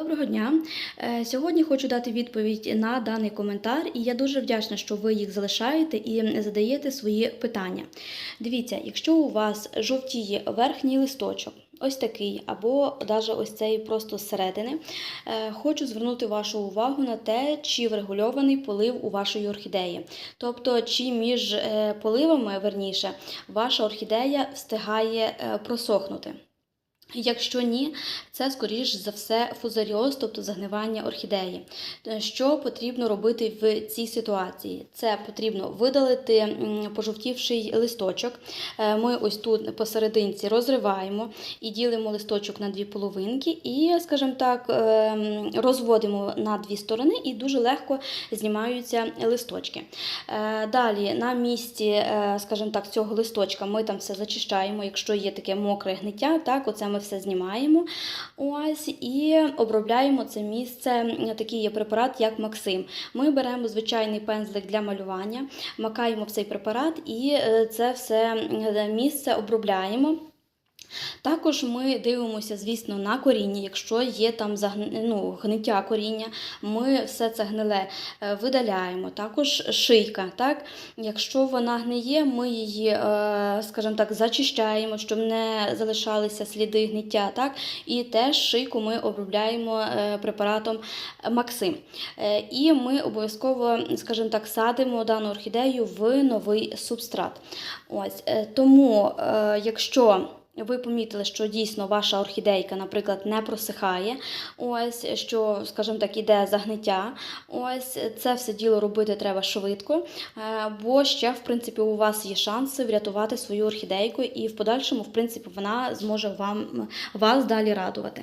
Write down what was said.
Доброго дня. Е, Сьогодні хочу дати відповідь на даний коментар, і я дуже вдячна, що ви їх залишаєте і задаєте свої питання. Дивіться, якщо у вас жовтіє верхній листочок, ось такий, або навіть ось цей просто зсередини, е, хочу звернути вашу увагу на те, чи врегульований полив у вашої орхідеї. Тобто, чи між е, поливами, верніше, ваша орхідея встигає просохнути. Якщо ні, це скоріш за все фузаріоз, тобто загнивання орхідеї. Е, Що потрібно робити в цій ситуації? Це потрібно видалити пожовтівший листочок. Е, Ми ось тут посерединці розриваємо і ділимо листочок на дві половинки, і, скажімо так, е, розводимо на дві сторони, і дуже легко знімаються листочки. Далі на місці, скажімо так, цього листочка ми там все зачищаємо, якщо є таке мокре гниття, так, оце ми все знімаємо. Ось, і обробляємо це місце. Такий є препарат, як Максим. Ми беремо звичайний пензлик для малювання, макаємо в цей препарат і е, це все місце обробляємо. Також ми дивимося, звісно, на коріння. Якщо є там ну, гниття коріння, ми все це гниле е, видаляємо. Також шийка. Так? Якщо вона гниє, ми її, е, скажімо так, зачищаємо, щоб не залишалися сліди гниття. Так? І теж шийку ми обробляємо е, препаратом Максим. І ми обов'язково, скажімо так, садимо дану орхідею в новий субстрат. Ось, тому, якщо ви помітили, що дійсно ваша орхідейка, наприклад, не просихає, ось що, скажімо так, іде загниття. Ось це все діло робити треба швидко, е, бо ще, в принципі, у вас є шанси врятувати свою орхідейку, і в подальшому, в принципі, вона зможе вам вас далі радувати.